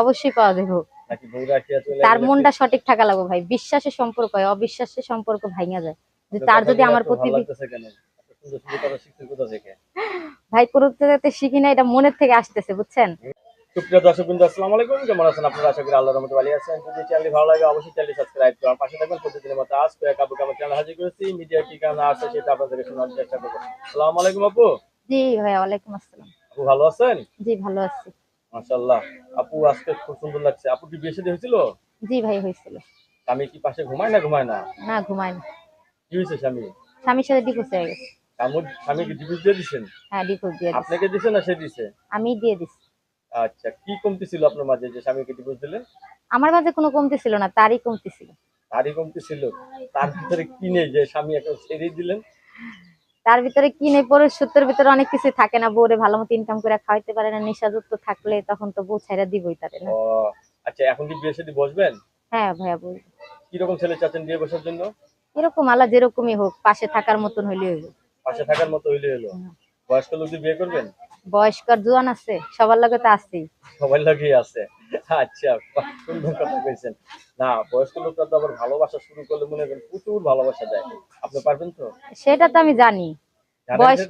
অবশ্যই পাওয়া যাবে। তার মনটা সঠিক থাকা লাগবে ভাই। বিশ্বাসের সম্পর্ক হয় অবিশ্বাসের সম্পর্ক ভাঙা যায়। যে তার যদি আমার প্রতি কেন? ভাই যেতে শিখি না এটা মনের থেকে আসতেছে বুঝছেন? সুপ্রিয় দর্শক বিন্দু আসসালামু আলাইকুম। কেমন আছেন আপনারা? আশা করি আল্লাহর রহমতে ভালো আছেন। যদি চ্যানেল ভালো লাগে অবশ্যই চ্যানেলটি সাবস্ক্রাইব করুন আর পাশে থাকবেন। প্রতিদিনের মতো আজ কয়েক আপু আমার চ্যানেল হাজির করেছি। মিডিয়া কি কারণে আসছে সেটা আপনাদেরকে শোনার চেষ্টা করব। আসসালামু আলাইকুম আপু। জি ভাই ওয়ালাইকুম আসসালাম। আপু ভালো আছেন? জি ভালো আছি। মাশাআল্লাহ। আপু আজকে খুব সুন্দর লাগছে। আপু কি বিয়ে শাদী হয়েছিল? জি ভাই হয়েছিল। স্বামী কি পাশে ঘুমায় না ঘুমায় না? না ঘুমাই না। কি হয়েছে স্বামী? স্বামীর সাথে ডিভোর্স হয়ে গেছে। স্বামী স্বামী কি ডিভোর্স দিয়ে দিচ্ছেন হ্যাঁ ডিভোর্স দিয়ে আপনাকে দিছে না সে দিছে? আমি দিয়ে দিছি। আচ্ছা কি কমতি ছিল আপনার মাঝে যে স্বামীকে ডিভোর্স দিলেন আমার মাঝে কোনো কমতি ছিল না তারই কমতি ছিল। তারই কমতি ছিল। তার ভিতরে কি নেই যে স্বামী এখন ছেড়ে দিলেন? তার ভিতরে কি নেই? পরে সত্যের ভিতরে অনেক কিছু থাকে না। বউরে ভালো মতো ইনকাম করে খাওয়াইতে পারে না নেশাযুক্ত থাকলে তখন তো বউ ছেড়ে দিবই তারে না। আচ্ছা এখন কি বিয়ে শাদী বসবেন? হ্যাঁ ভাইয়া বল কীরকম ছেলে চাচ্ছেন বিয়ে বসার জন্য? এরকম আল্লাহ যেরকমই হোক পাশে থাকার মতন হইলে। হইব পাশে থাকার মতো হইলে। হলো হুম। বয়স্ক লোকদের বিয়ে করবেন? বয়স্কর জোয়ান আছে সবার লগে তো আছেই। সবাই লাগেই আছে। আচ্ছা সুন্দর কথা কইছেন। না বয়স্ক লোকরা তো আবার ভালোবাসা শুরু করলে মনে করেন প্রচুর ভালোবাসা দেয়। আপনি পারবেন তো? সেটা তো আমি জানি। বয়স?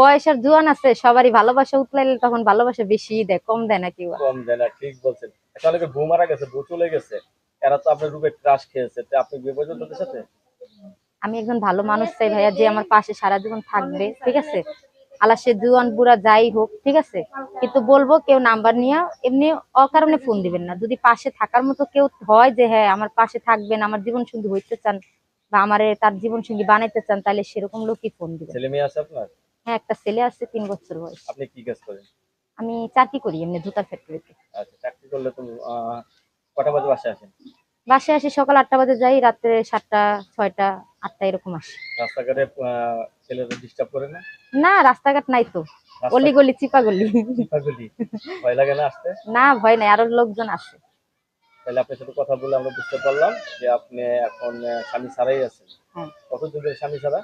বয়সের জোয়ান আছে সবারই ভালোবাসা উতলাইলে তখন ভালোবাসা বেশি দেয় কম দেয় না কেউ কম দেয় না ঠিক বলছেন। কি বউ মারা গেছে বউ চলে গেছে? এরা তো আপনার রূপে ক্রাশ খেয়েছে তো আপনি বিয়ে করবেন তাদের সাথে? আমি একজন ভালো মানুষ চাই ভাইয়া যে আমার পাশে সারা জীবন থাকবে ঠিক আছে? আল্লাহ সে জুয়ান বুড়া যাই হোক ঠিক আছে? কিন্তু বলব কেউ নাম্বার নিয়ে এমনি অকারণে ফোন দিবেন না। যদি পাশে থাকার মতো কেউ হয় যে হ্যাঁ আমার পাশে থাকবেন আমার জীবন সঙ্গী হইতে চান বা আমার তার জীবন সঙ্গী বানাইতে চান তাহলে সেরকম লোকই ফোন দিবেন। ছেলে মেয়ে আছে আপনার? হ্যাঁ একটা ছেলে আছে তিন বছর বয়স। আপনি কি কাজ করেন? আমি চাকরি করি এমনি জুতার ফ্যাক্টরিতে আচ্ছা চাকরি করলে তো কটা বাজে বাসায় আসেন? বাসায় আসি সকাল আটটা বাজে যাই রাত্রে সাতটা ছয়টা আটটা এরকম আসি। রাস্তাঘাটে ছেলেরা ডিস্টার্ব করে না? না রাস্তাঘাট নাই তো। অলি গলি চিপা গলি চিপাগুলি? ভয় লাগে না আসতে? না ভয় নাই আরও লোকজন আছে তাহলে আপনার সাথে কথা বলে আমরা বুঝতে পারলাম যে আপনি এখন স্বামী ছাড়াই আছেন। হ্যাঁ। কতদিন ধরে স্বামী ছাড়া?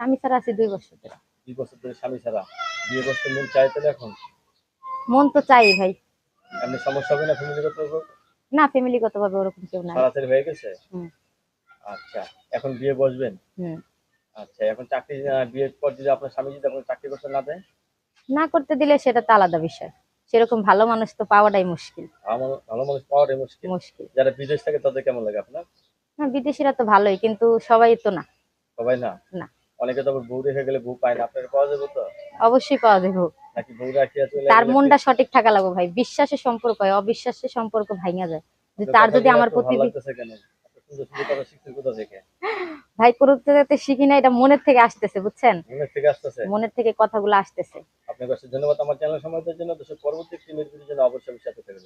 আমি ছাড়া আছি দুই বছর ধরে। দুই বছর ধরে স্বামী ছাড়া। বিয়ে করতে মন চাই তাহলে এখন? মন তো চাই ভাই। এমনি সমস্যা হবে না ফ্যামিলিগত না ফ্যামিলিগত ভাবে ওরকম কেউ নাই। তাড়াতাড়ি হয়ে গেছে? হুম। আচ্ছা এখন বিয়ে বসবেন? হুম। আচ্ছা এখন চাকরি বিয়ের পর যদি আপনার স্বামী যদি আপনার চাকরি করতে না দেয়? না করতে দিলে সেটা তো আলাদা বিষয়। সেরকম ভালো মানুষ তো পাওয়াটাই মুশকিল। ভালো মানুষ পাওয়াটাই মুশকিল। মুশকিল। যারা বিদেশ থাকে তাদের কেমন লাগে আপনার? না বিদেশিরা তো ভালোই কিন্তু সবাই তো না। সবাই না? না। অনেকে তো বউ রেখে গেলে বউ পায় না। আপনার পাওয়া যাবে তো? অবশ্যই পাওয়া যাবে। নাকি বউ রাখিয়া চলে তার মনটা সঠিক থাকা লাগবে ভাই। বিশ্বাসের সম্পর্ক হয় অবিশ্বাসের সম্পর্ক ভাঙা যায়। তার যদি আমার প্রতি ভালো লাগতেছে কেন এত সুন্দর সুন্দর কথা শিখতে কোথা থেকে? ভাই করতে শিখি না এটা মনের থেকে আসতেছে বুঝছেন? মনের থেকে আসতেছে? মনের থেকে কথাগুলো আসতেছে। আপনার কাছে ধন্যবাদ। আমার চ্যানেল সময় দেওয়ার জন্য দেশের পরবর্তী একটি জন্য অবশ্যই সাথে থাকবেন।